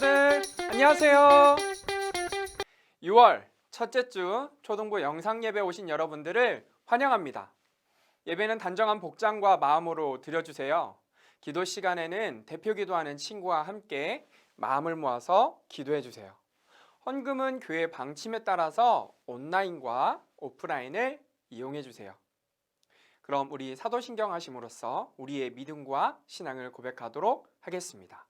친구들 안녕하세요. 6월 첫째 주 초등부 영상 예배 오신 여러분들을 환영합니다. 예배는 단정한 복장과 마음으로 드려주세요. 기도 시간에는 대표 기도하는 친구와 함께 마음을 모아서 기도해 주세요. 헌금은 교회 방침에 따라서 온라인과 오프라인을 이용해 주세요. 그럼 우리 사도신경 하심으로써 우리의 믿음과 신앙을 고백하도록 하겠습니다.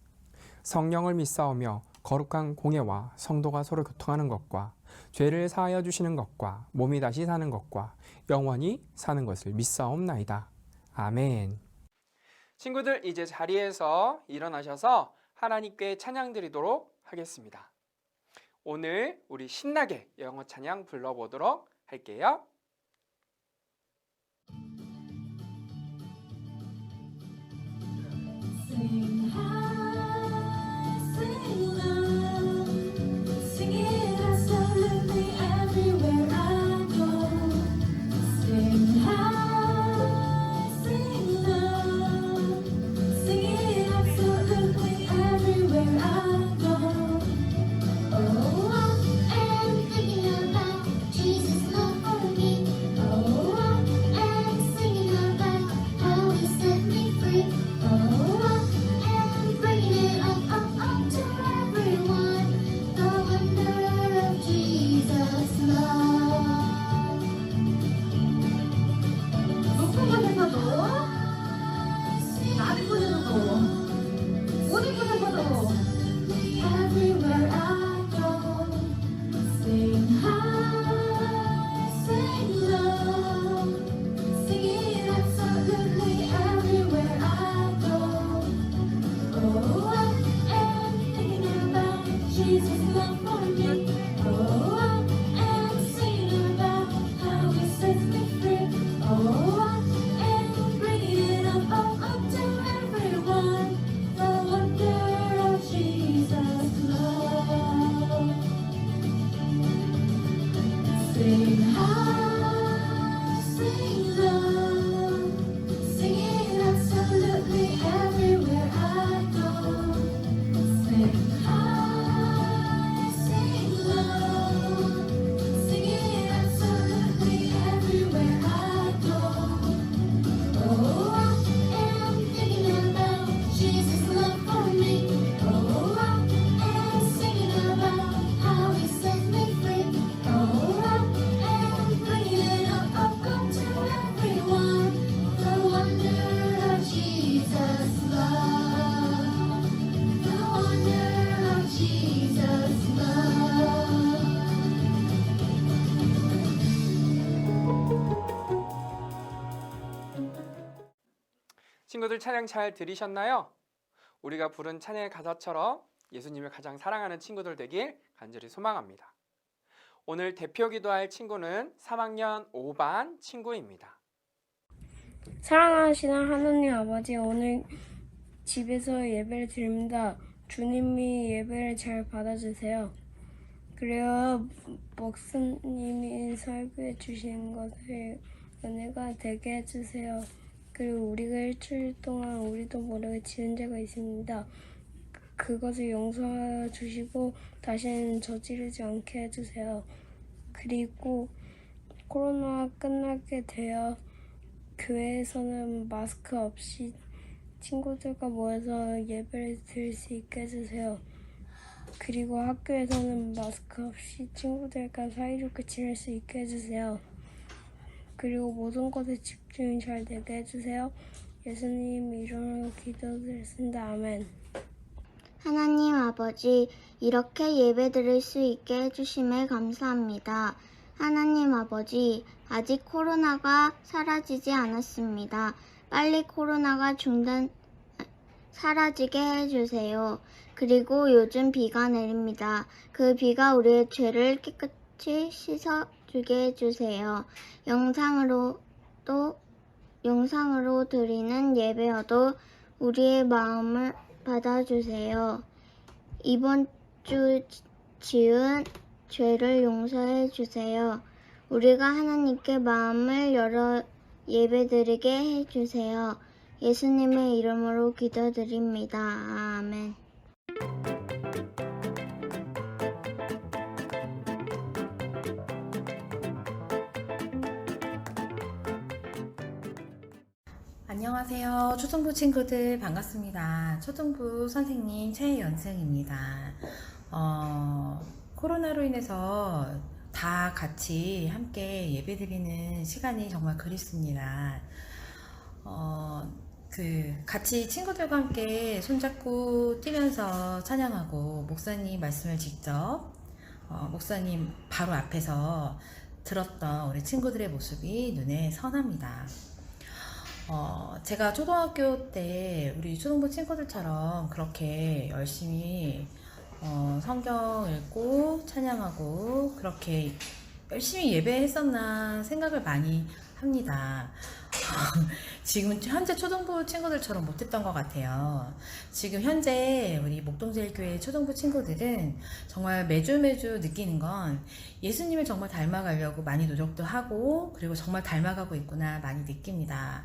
성령을 믿사오며 거룩한 공예와 성도가 서로 교통하는 것과 죄를 사하여 주시는 것과 몸이 다시 사는 것과 영원히 사는 것을 믿사옵나이다. 아멘. 친구들 이제 자리에서 일어나셔서 하나님께 찬양 드리도록 하겠습니다. 오늘 우리 신나게 영어 찬양 불러보도록 할게요. 친구들 찬양 잘 들으셨나요? 우리가 부른 찬양의 가사처럼 예수님을 가장 사랑하는 친구들 되길 간절히 소망합니다. 오늘 대표 기도할 친구는 3학년 5반 친구입니다. 사랑하시는 하나님 아버지, 오늘 집에서 예배를 드립니다. 주님이 예배를 잘 받아주세요. 그리고 목사님이 설교해 주신 것을 은혜가 되게 해주세요. 그리고 우리가 일주일 동안 우리도 모르게 지은 죄가 있습니다. 그것을 용서해 주시고 다시는 저지르지 않게 해주세요. 그리고 코로나가 끝나게 되어 교회에서는 마스크 없이 친구들과 모여서 예배를 드릴 수 있게 해주세요. 그리고 학교에서는 마스크 없이 친구들과 사이좋게 지낼 수 있게 해주세요. 그리고 모든 것에 집중이 잘 되게 해주세요. 예수님 이름으로 기도드렸습니다. 아멘. 하나님 아버지, 이렇게 예배 드릴 수 있게 해주심에 감사합니다. 하나님 아버지, 아직 코로나가 사라지지 않았습니다. 빨리 코로나가 중단, 사라지게 해주세요. 그리고 요즘 비가 내립니다. 그 비가 우리의 죄를 깨끗, 깨끗이 씻어 주게 해주세요. 영상으로도 영상으로 드리는 예배여도 우리의 마음을 받아주세요. 이번 주 지- 지은 죄를 용서해 주세요. 우리가 하나님께 마음을 열어 예배드리게 해 주세요. 예수님의 이름으로 기도드립니다. 아멘. 안녕하세요. 초등부 친구들 반갑습니다. 초등부 선생님 최연승입니다. 어, 코로나로 인해서 다 같이 함께 예배 드리는 시간이 정말 그립습니다. 어, 그, 같이 친구들과 함께 손잡고 뛰면서 찬양하고 목사님 말씀을 직접 어, 목사님 바로 앞에서 들었던 우리 친구들의 모습이 눈에 선합니다. 어, 제가 초등학교 때 우리 초등부 친구들처럼 그렇게 열심히 어, 성경 읽고 찬양하고 그렇게 열심히 예배했었나 생각을 많이 합니다. 지금 현재 초등부 친구들처럼 못했던 것 같아요. 지금 현재 우리 목동제일교회 초등부 친구들은 정말 매주 매주 느끼는 건 예수님을 정말 닮아가려고 많이 노력도 하고 그리고 정말 닮아가고 있구나 많이 느낍니다.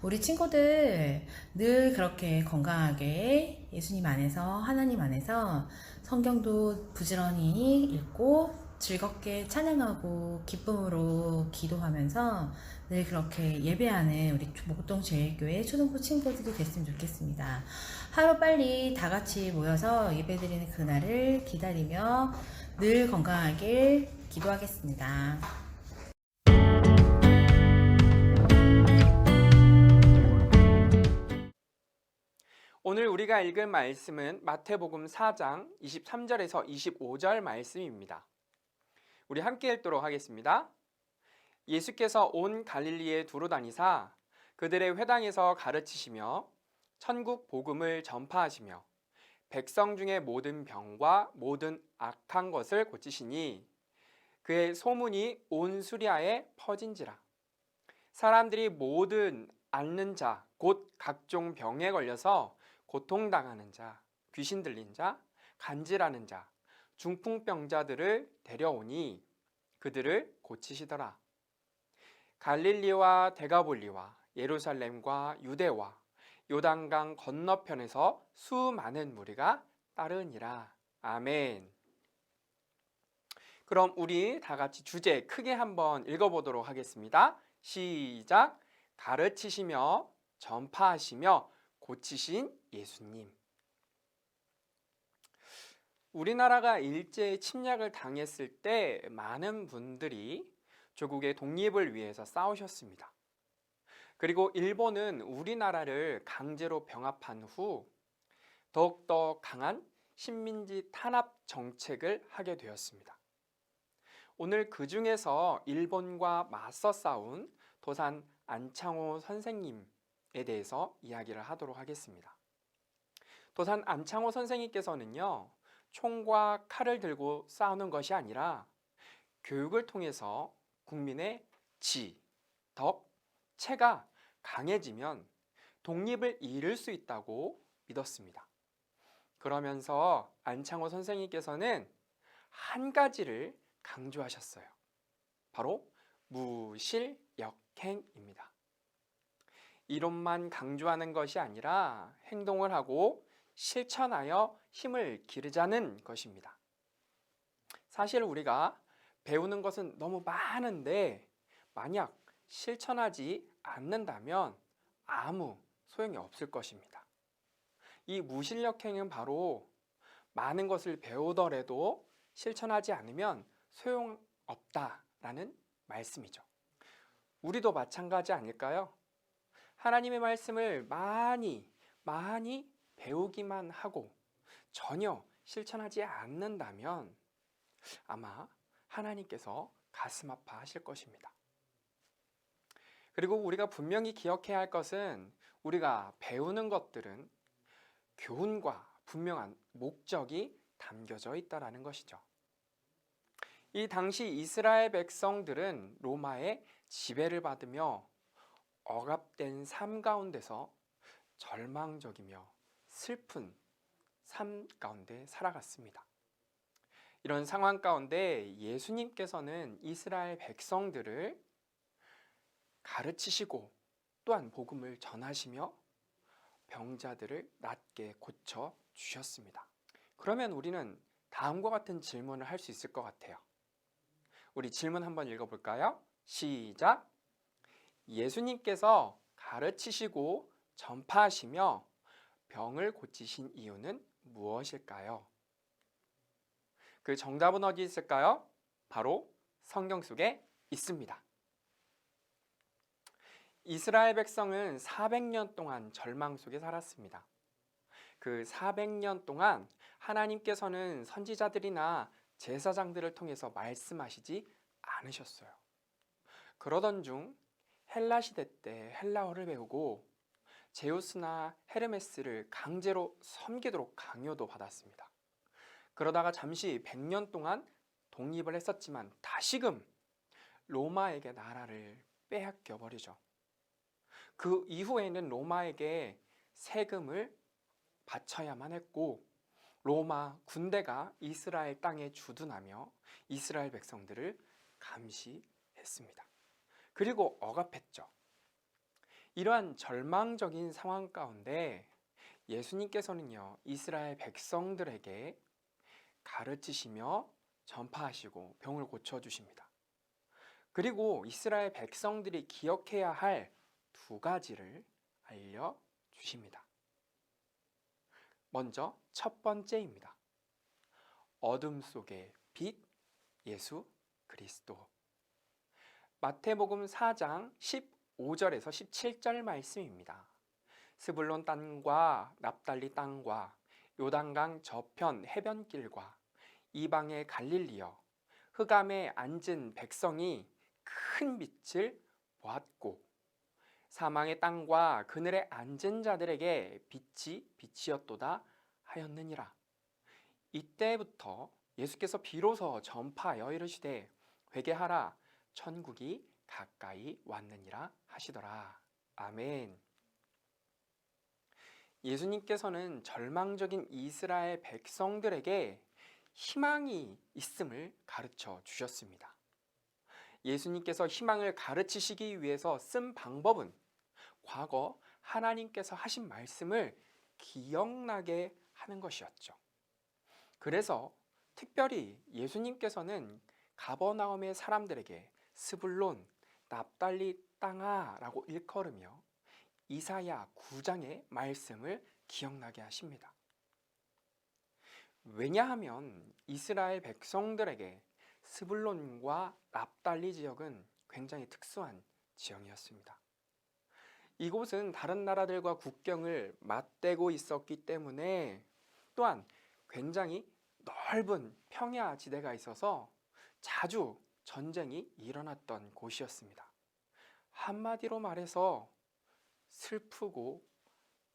우리 친구들 늘 그렇게 건강하게 예수님 안에서 하나님 안에서 성경도 부지런히 읽고 즐겁게 찬양하고 기쁨으로 기도하면서 늘 그렇게 예배하는 우리 목동 제일교회 초등부 친구들이 됐으면 좋겠습니다. 하루 빨리 다 같이 모여서 예배드리는 그날을 기다리며 늘 건강하길 기도하겠습니다. 오늘 우리가 읽을 말씀은 마태복음 4장 23절에서 25절 말씀입니다. 우리 함께 읽도록 하겠습니다. 예수께서 온 갈릴리에 두루 다니사 그들의 회당에서 가르치시며 천국 복음을 전파하시며 백성 중의 모든 병과 모든 악한 것을 고치시니 그의 소문이 온 수리아에 퍼진지라 사람들이 모든 앓는 자 곧 각종 병에 걸려서 고통당하는 자, 귀신 들린 자, 간질하는 자, 중풍병자들을 데려오니 그들을 고치시더라. 갈릴리와 데가볼리와 예루살렘과 유대와 요단강 건너편에서 수많은 무리가 따르니라. 아멘. 그럼 우리 다 같이 주제 크게 한번 읽어보도록 하겠습니다. 시작. 가르치시며 전파하시며 고치신 예수님. 우리나라가 일제 침략을 당했을 때 많은 분들이 조국의 독립을 위해서 싸우셨습니다. 그리고 일본은 우리나라를 강제로 병합한 후 더욱더 강한 식민지 탄압 정책을 하게 되었습니다. 오늘 그 중에서 일본과 맞서 싸운 도산 안창호 선생님에 대해서 이야기를 하도록 하겠습니다. 도산 안창호 선생님께서는요, 총과 칼을 들고 싸우는 것이 아니라 교육을 통해서 국민의 지, 덕, 체가 강해지면 독립을 이룰 수 있다고 믿었습니다. 그러면서 안창호 선생님께서는 한 가지를 강조하셨어요. 바로 무실역행입니다. 이론만 강조하는 것이 아니라 행동을 하고 실천하여 힘을 기르자는 것입니다. 사실 우리가 배우는 것은 너무 많은데 만약 실천하지 않는다면 아무 소용이 없을 것입니다. 이 무실력행은 바로 많은 것을 배우더라도 실천하지 않으면 소용없다라는 말씀이죠. 우리도 마찬가지 아닐까요? 하나님의 말씀을 많이 많이 배우기만 하고 전혀 실천하지 않는다면 아마 하나님께서 가슴 아파하실 것입니다. 그리고 우리가 분명히 기억해야 할 것은 우리가 배우는 것들은 교훈과 분명한 목적이 담겨져 있다라는 것이죠. 이 당시 이스라엘 백성들은 로마의 지배를 받으며 억압된 삶 가운데서 절망적이며 슬픈 삶 가운데 살아갔습니다. 이런 상황 가운데 예수님께서는 이스라엘 백성들을 가르치시고 또한 복음을 전하시며 병자들을 낫게 고쳐 주셨습니다. 그러면 우리는 다음과 같은 질문을 할 수 있을 것 같아요. 우리 질문 한번 읽어볼까요? 시작. 예수님께서 가르치시고 전파하시며 병을 고치신 이유는 무엇일까요? 그 정답은 어디 있을까요? 바로 성경 속에 있습니다. 이스라엘 백성은 400년 동안 절망 속에 살았습니다. 그 400년 동안 하나님께서는 선지자들이나 제사장들을 통해서 말씀하시지 않으셨어요. 그러던 중 헬라 시대 때 헬라어를 배우고 제우스나 헤르메스를 강제로 섬기도록 강요도 받았습니다. 그러다가 잠시 100년 동안 독립을 했었지만 다시금 로마에게 나라를 빼앗겨 버리죠. 그 이후에는 로마에게 세금을 바쳐야만 했고 로마 군대가 이스라엘 땅에 주둔하며 이스라엘 백성들을 감시했습니다. 그리고 억압했죠. 이러한 절망적인 상황 가운데 예수님께서는요, 이스라엘 백성들에게 가르치시며 전파하시고 병을 고쳐주십니다. 그리고 이스라엘 백성들이 기억해야 할 두 가지를 알려주십니다. 먼저 첫 번째입니다. 어둠 속의 빛 예수 그리스도. 마태복음 4장 15절에서 17절 말씀입니다. 스불론 땅과 납달리 땅과 요단강 저편 해변길과 이방의 갈릴리여 흑암에 앉은 백성이 큰 빛을 보았고 사망의 땅과 그늘에 앉은 자들에게 빛이 빛이었도다 하였느니라. 이때부터 예수께서 비로소 전파하여 이르시되 회개하라 천국이 가까이 왔느니라 하시더라. 아멘. 예수님께서는 절망적인 이스라엘 백성들에게 희망이 있음을 가르쳐 주셨습니다. 예수님께서 희망을 가르치시기 위해서 쓴 방법은 과거 하나님께서 하신 말씀을 기억나게 하는 것이었죠. 그래서 특별히 예수님께서는 가버나움의 사람들에게 스불론, 납달리 땅아라고 일컬으며 이사야 9장의 말씀을 기억나게 하십니다. 왜냐하면 이스라엘 백성들에게 스불론과 납달리 지역은 굉장히 특수한 지형이었습니다. 이곳은 다른 나라들과 국경을 맞대고 있었기 때문에 또한 굉장히 넓은 평야 지대가 있어서 자주 전쟁이 일어났던 곳이었습니다. 한마디로 말해서 슬프고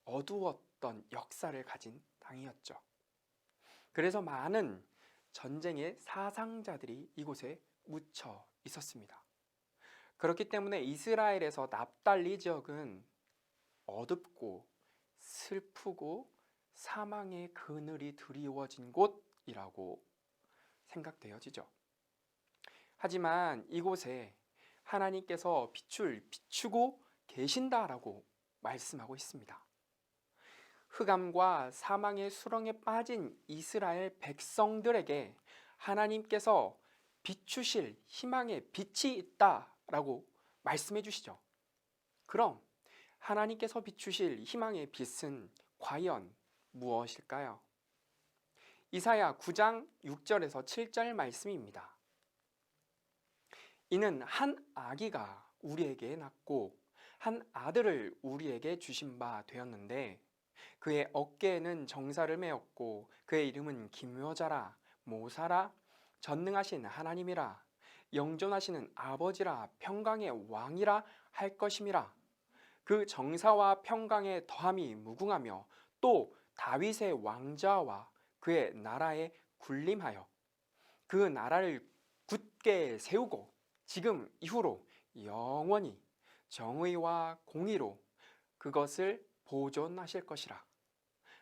어두웠던 역사를 가진 땅이었죠. 그래서 많은 전쟁의 사상자들이 이곳에 묻혀 있었습니다. 그렇기 때문에 이스라엘에서 납달리 지역은 어둡고 슬프고 사망의 그늘이 드리워진 곳이라고 생각되어지죠. 하지만 이곳에 하나님께서 빛을 비추고 계신다라고 말씀하고 있습니다. 흑암과 사망의 수렁에 빠진 이스라엘 백성들에게 하나님께서 비추실 희망의 빛이 있다라고 말씀해 주시죠. 그럼 하나님께서 비추실 희망의 빛은 과연 무엇일까요? 이사야 9장 6절에서 7절 말씀입니다. 이는 한 아기가 우리에게 낳고 한 아들을 우리에게 주신 바 되었는데 그의 어깨에는 정사를 메었고 그의 이름은 김여자라 모사라 전능하신 하나님이라 영존하시는 아버지라 평강의 왕이라 할 것임이라. 그 정사와 평강의 더함이 무궁하며 또 다윗의 왕자와 그의 나라에 군림하여 그 나라를 굳게 세우고 지금 이후로 영원히 정의와 공의로 그것을 보존하실 것이라.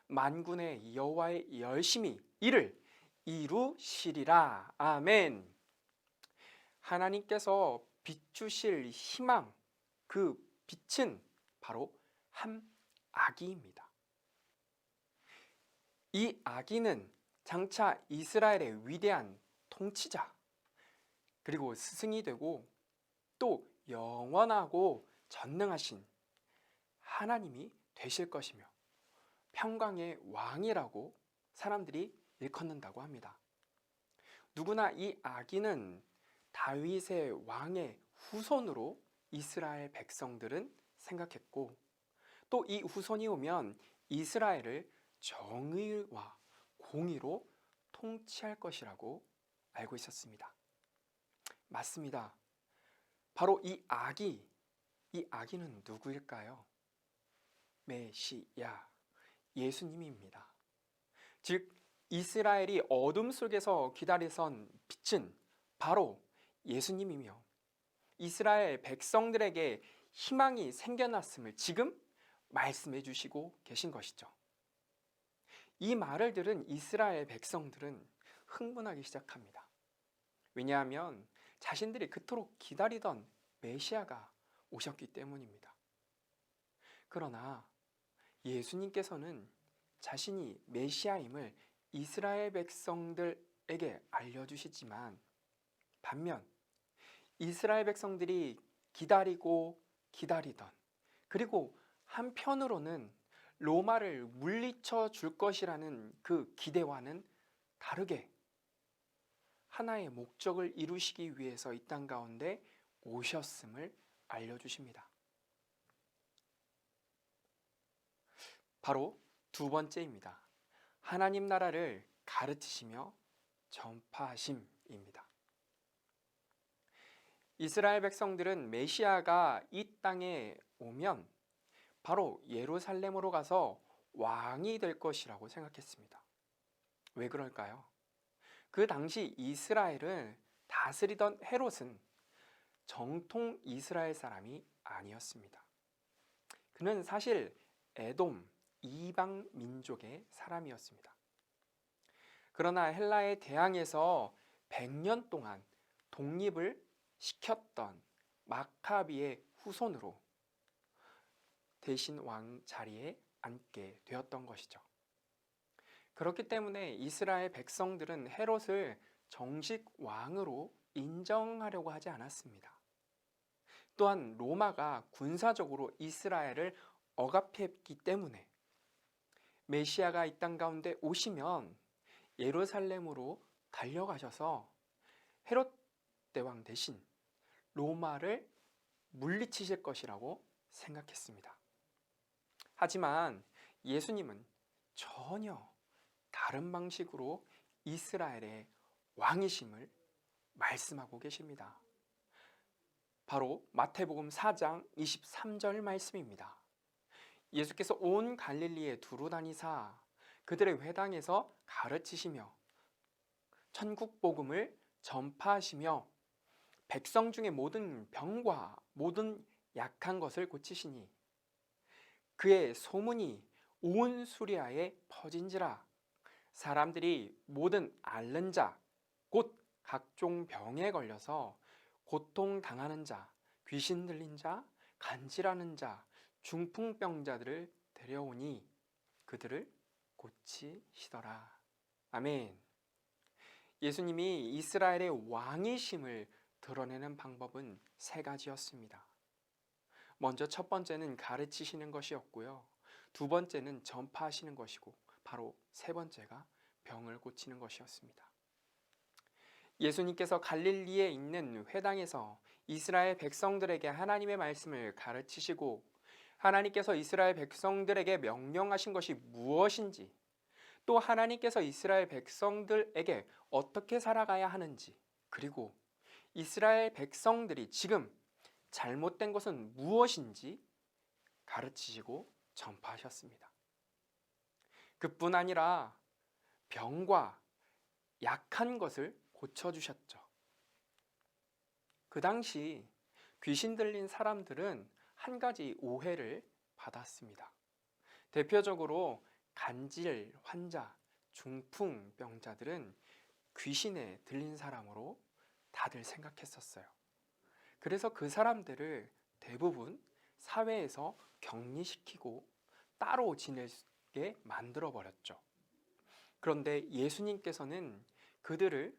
만군의 여호와의 열심히 이를 이루시리라. 아멘. 하나님께서 비추실 희망, 그 빛은 바로 한 아기입니다. 이 아기는 장차 이스라엘의 위대한 통치자, 그리고 스승이 되고 또 영원하고 전능하신 하나님이 되실 것이며 평강의 왕이라고 사람들이 일컫는다고 합니다. 누구나 이 아기는 다윗의 왕의 후손으로 이스라엘 백성들은 생각했고 또 이 후손이 오면 이스라엘을 정의와 공의로 통치할 것이라고 알고 있었습니다. 맞습니다. 바로 이 아기, 이 아기는 누구일까요? 메시야, 예수님입니다. 즉, 이스라엘이 어둠 속에서 기다리선 빛은 바로 예수님이며 이스라엘 백성들에게 희망이 생겨났음을 지금 말씀해 주시고 계신 것이죠. 이 말을 들은 이스라엘 백성들은 흥분하기 시작합니다. 왜냐하면 자신들이 그토록 기다리던 메시아가 오셨기 때문입니다. 그러나 예수님께서는 자신이 메시아임을 이스라엘 백성들에게 알려주시지만 반면 이스라엘 백성들이 기다리고 기다리던 그리고 한편으로는 로마를 물리쳐 줄 것이라는 그 기대와는 다르게 하나의 목적을 이루시기 위해서 이 땅 가운데 오셨음을 알려주십니다. 바로 두 번째입니다. 하나님 나라를 가르치시며 전파하심입니다. 이스라엘 백성들은 메시아가 이 땅에 오면 바로 예루살렘으로 가서 왕이 될 것이라고 생각했습니다. 왜 그럴까요? 그 당시 이스라엘을 다스리던 헤롯은 정통 이스라엘 사람이 아니었습니다. 그는 사실 에돔 이방 민족의 사람이었습니다. 그러나 헬라의 대항에서 100년 동안 독립을 시켰던 마카비의 후손으로 대신 왕 자리에 앉게 되었던 것이죠. 그렇기 때문에 이스라엘 백성들은 헤롯을 정식 왕으로 인정하려고 하지 않았습니다. 또한 로마가 군사적으로 이스라엘을 억압했기 때문에 메시아가 이 땅 가운데 오시면 예루살렘으로 달려가셔서 헤롯 대왕 대신 로마를 물리치실 것이라고 생각했습니다. 하지만 예수님은 전혀 다른 방식으로 이스라엘의 왕이심을 말씀하고 계십니다. 바로 마태복음 4장 23절 말씀입니다. 예수께서 온 갈릴리에 두루 다니사 그들의 회당에서 가르치시며 천국 복음을 전파하시며 백성 중의 모든 병과 모든 약한 것을 고치시니 그의 소문이 온 수리아에 퍼진지라 사람들이 모든 앓는 자 곧 각종 병에 걸려서 고통 당하는 자 귀신 들린 자 간질하는 자 중풍병자들을 데려오니 그들을 고치시더라 아멘 예수님이 이스라엘의 왕이심을 드러내는 방법은 세 가지였습니다. 먼저 첫 번째는 가르치시는 것이었고요. 두 번째는 전파하시는 것이고 바로 세 번째가 병을 고치는 것이었습니다. 예수님께서 갈릴리에 있는 회당에서 이스라엘 백성들에게 하나님의 말씀을 가르치시고 하나님께서 이스라엘 백성들에게 명령하신 것이 무엇인지 또 하나님께서 이스라엘 백성들에게 어떻게 살아가야 하는지 그리고 이스라엘 백성들이 지금 잘못된 것은 무엇인지 가르치시고 전파하셨습니다. 그뿐 아니라 병과 약한 것을 고쳐주셨죠. 그 당시 귀신 들린 사람들은 한 가지 오해를 받았습니다. 대표적으로 간질 환자, 중풍병자들은 귀신에 들린 사람으로 다들 생각했었어요. 그래서 그 사람들을 대부분 사회에서 격리시키고 따로 지 내게 만들어 버렸죠. 그런데 예수님께서는 그들을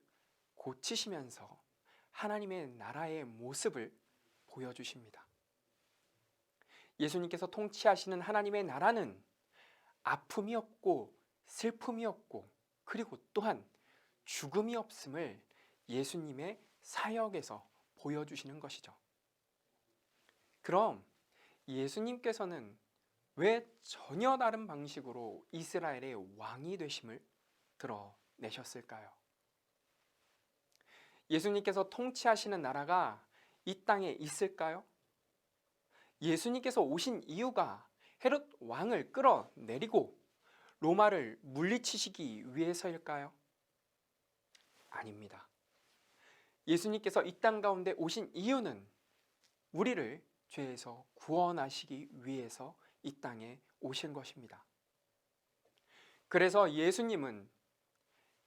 고치시면서 하나님의 나라의 모습을 보여주십니다. 예수님께서 통치하시는 하나님의 나라는 아픔이 없고 슬픔이 없고 그리고 또한 죽음이 없음을 예수님의 사역에서 보여주시는 것이죠. 그럼 예수님께서는 왜 전혀 다른 방식으로 이스라엘의 왕이 되심을 드러내셨을까요? 예수님께서 통치하시는 나라가 이 땅에 있을까요? 예수님께서 오신 이유가 헤롯 왕을 끌어내리고 로마를 물리치시기 위해서일까요? 아닙니다. 예수님께서 이 땅 가운데 오신 이유는 우리를 죄에서 구원하시기 위해서 이 땅에 오신 것입니다. 그래서 예수님은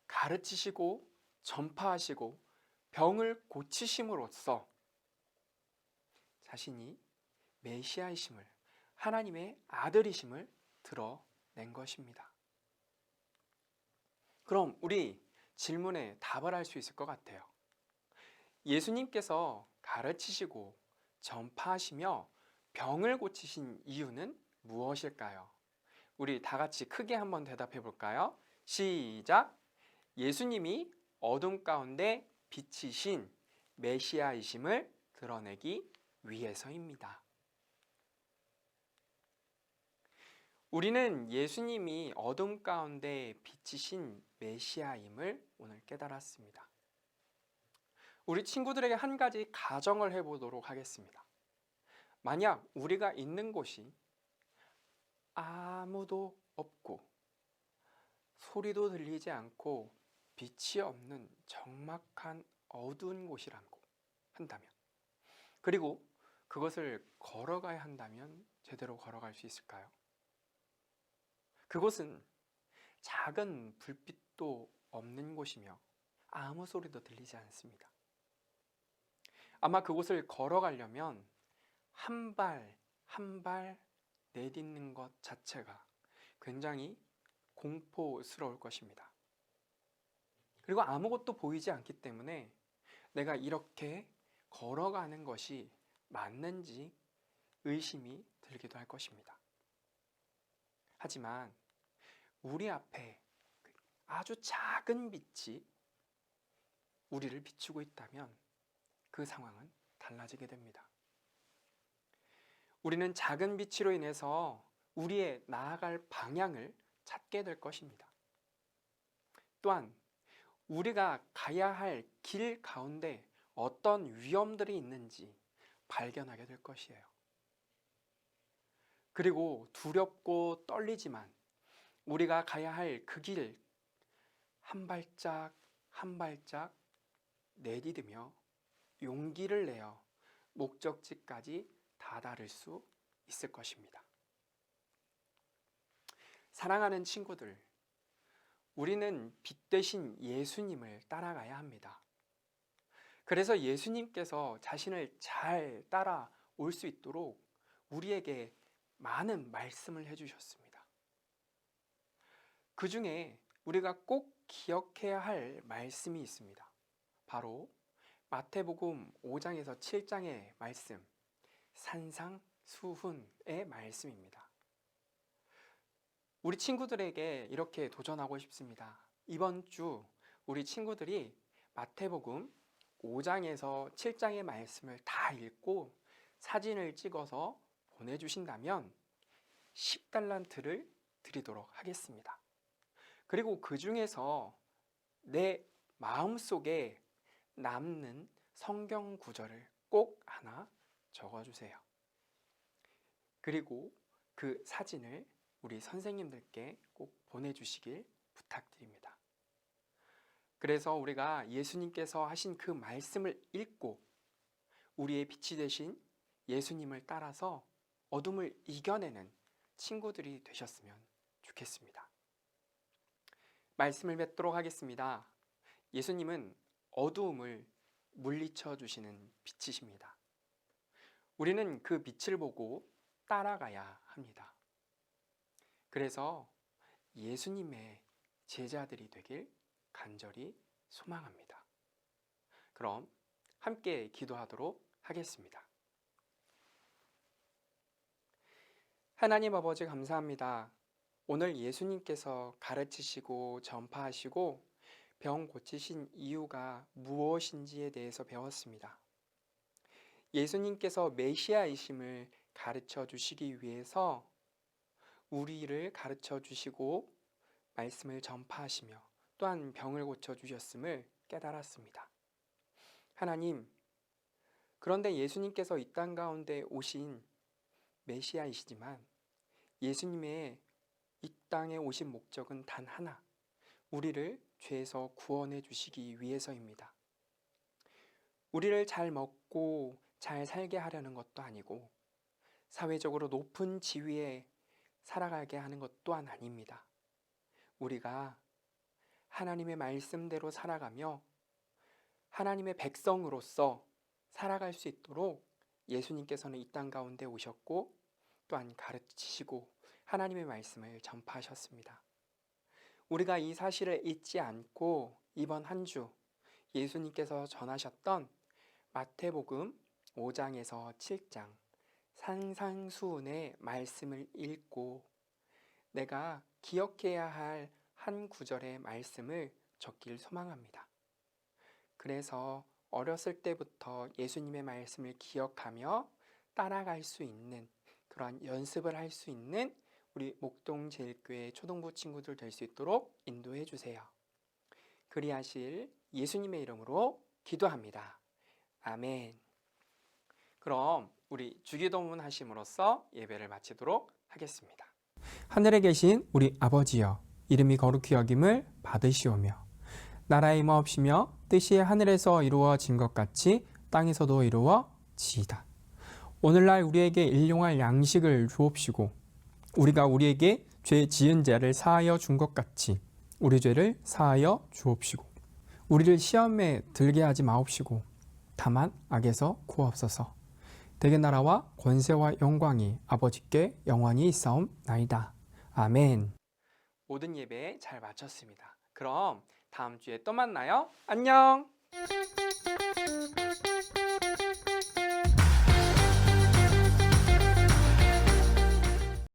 가르치시고 전파하시고 병을 고치심으로써 자신이 메시아이심을 하나님의 아들이심을 드러낸 것입니다. 그럼 우리 질문에 답을 할 수 있을 것 같아요. 예수님께서 가르치시고 전파하시며 병을 고치신 이유는 무엇일까요? 우리 다 같이 크게 한번 대답해 볼까요? 시작! 예수님이 어둠 가운데 빛이신 메시아이심을 드러내기 위해서입니다. 우리는 예수님이 어둠 가운데 빛이신 메시아임을 오늘 깨달았습니다. 우리 친구들에게 한 가지 가정을 해보도록 하겠습니다. 만약 우리가 있는 곳이 아무도 없고 소리도 들리지 않고 빛이 없는 적막한 어두운 곳이라고 한다면 그리고 그것을 걸어가야 한다면 제대로 걸어갈 수 있을까요? 그곳은 작은 불빛도 없는 곳이며 아무 소리도 들리지 않습니다. 아마 그곳을 걸어가려면 한 발 한 발 내딛는 것 자체가 굉장히 공포스러울 것입니다. 그리고 아무것도 보이지 않기 때문에 내가 이렇게 걸어가는 것이 맞는지 의심이 들기도 할 것입니다. 하지만 우리 앞에 아주 작은 빛이 우리를 비추고 있다면 그 상황은 달라지게 됩니다. 우리는 작은 빛으로 인해서 우리의 나아갈 방향을 찾게 될 것입니다. 또한 우리가 가야 할 길 가운데 어떤 위험들이 있는지 발견하게 될 것이에요. 그리고 두렵고 떨리지만 우리가 가야 할 그 길 한 발짝 한 발짝 내디디며 용기를 내어 목적지까지 다다를 수 있을 것입니다. 사랑하는 친구들, 우리는 빛 대신 예수님을 따라가야 합니다. 그래서 예수님께서 자신을 잘 따라올 수 있도록 우리에게 많은 말씀을 해주셨습니다. 그 중에 우리가 꼭 기억해야 할 말씀이 있습니다. 바로 마태복음 5장에서 7장의 말씀, 산상수훈의 말씀입니다. 우리 친구들에게 이렇게 도전하고 싶습니다. 이번 주 우리 친구들이 마태복음 5장에서 7장의 말씀을 다 읽고 사진을 찍어서 보내주신다면 10달란트를 드리도록 하겠습니다. 그리고 그 중에서 내 마음속에 남는 성경 구절을 꼭 하나 적어주세요. 그리고 그 사진을 우리 선생님들께 꼭 보내주시길 부탁드립니다. 그래서 우리가 예수님께서 하신 그 말씀을 읽고 우리의 빛이 되신 예수님을 따라서 어둠을 이겨내는 친구들이 되셨으면 좋겠습니다. 말씀을 맺도록 하겠습니다. 예수님은 어두움을 물리쳐 주시는 빛이십니다. 우리는 그 빛을 보고 따라가야 합니다. 그래서 예수님의 제자들이 되길 간절히 소망합니다. 그럼 함께 기도하도록 하겠습니다. 하나님 아버지 감사합니다. 오늘 예수님께서 가르치시고 전파하시고 병 고치신 이유가 무엇인지에 대해서 배웠습니다. 예수님께서 메시아이심을 가르쳐 주시기 위해서 우리를 가르쳐 주시고 말씀을 전파하시며 또한 병을 고쳐 주셨음을 깨달았습니다. 하나님, 그런데 예수님께서 이 땅 가운데 오신 메시아이시지만 예수님의 이 땅에 오신 목적은 단 하나, 우리를 죄에서 구원해 주시기 위해서입니다. 우리를 잘 먹고 잘 살게 하려는 것도 아니고 사회적으로 높은 지위에 살아가게 하는 것 또한 아닙니다. 우리가 하나님의 말씀대로 살아가며 하나님의 백성으로서 살아갈 수 있도록 예수님께서는 이 땅 가운데 오셨고 또한 가르치시고 하나님의 말씀을 전파하셨습니다. 우리가 이 사실을 잊지 않고 이번 한 주 예수님께서 전하셨던 마태복음 5장에서 7장 산상수훈의 말씀을 읽고 내가 기억해야 할 한 구절의 말씀을 적길 소망합니다. 그래서 어렸을 때부터 예수님의 말씀을 기억하며 따라갈 수 있는 그러한 연습을 할 수 있는 우리 목동제일교회 초등부 친구들 될 수 있도록 인도해 주세요. 그리하실 예수님의 이름으로 기도합니다. 아멘. 그럼 우리 주기도문 하심으로써 예배를 마치도록 하겠습니다. 하늘에 계신 우리 아버지여 이름이 거룩히 여김을 받으시오며 나라의 임하옵시며 뜻이 하늘에서 이루어진 것 같이 땅에서도 이루어지이다. 오늘날 우리에게 일용할 양식을 주옵시고 우리가 우리에게 죄 지은 자를 사하여 준 것 같이 우리 죄를 사하여 주옵시고 우리를 시험에 들게 하지 마옵시고 다만 악에서 구하옵소서. 대개 나라와 권세와 영광이 아버지께 영원히 있사옵나이다. 아멘. 모든 예배 잘 마쳤습니다. 그럼 다음 주에 또 만나요. 안녕.